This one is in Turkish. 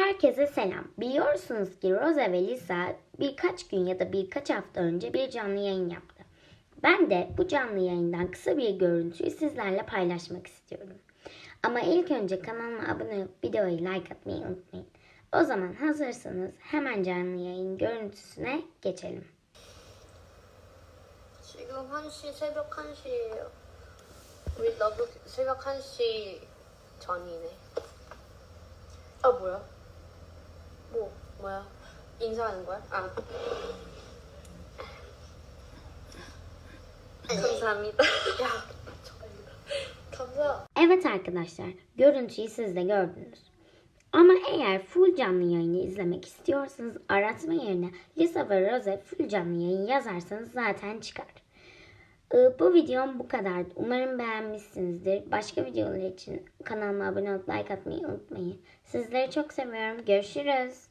Herkese selam. Biliyorsunuz ki Rosa ve Lisa birkaç gün ya da birkaç hafta önce bir canlı yayın yaptı. Ben de bu canlı yayından kısa bir görüntüyü sizlerle paylaşmak istiyorum. Ama ilk önce kanalıma abone olup videoyu like atmayı unutmayın. O zaman hazırsanız hemen canlı yayın görüntüsüne geçelim. 지금 1시, 새벽 1시예요. 우리 나도 새벽 1시 전이네. 아, 뭐야? 뭐, 뭐야? 인사하는 거야? 아. 감사합니다. 야, 저입니다. 감사. Evet arkadaşlar, görüntüyü siz de gördünüz. Ama eğer full canlı yayını izlemek istiyorsanız aratma yerine Lisa ve Rose full canlı yayın yazarsanız zaten çıkar. Ee, Bu videom bu kadar. Umarım beğenmişsinizdir. Başka videolar için kanalıma abone olup like atmayı unutmayın. Sizleri çok seviyorum. Görüşürüz.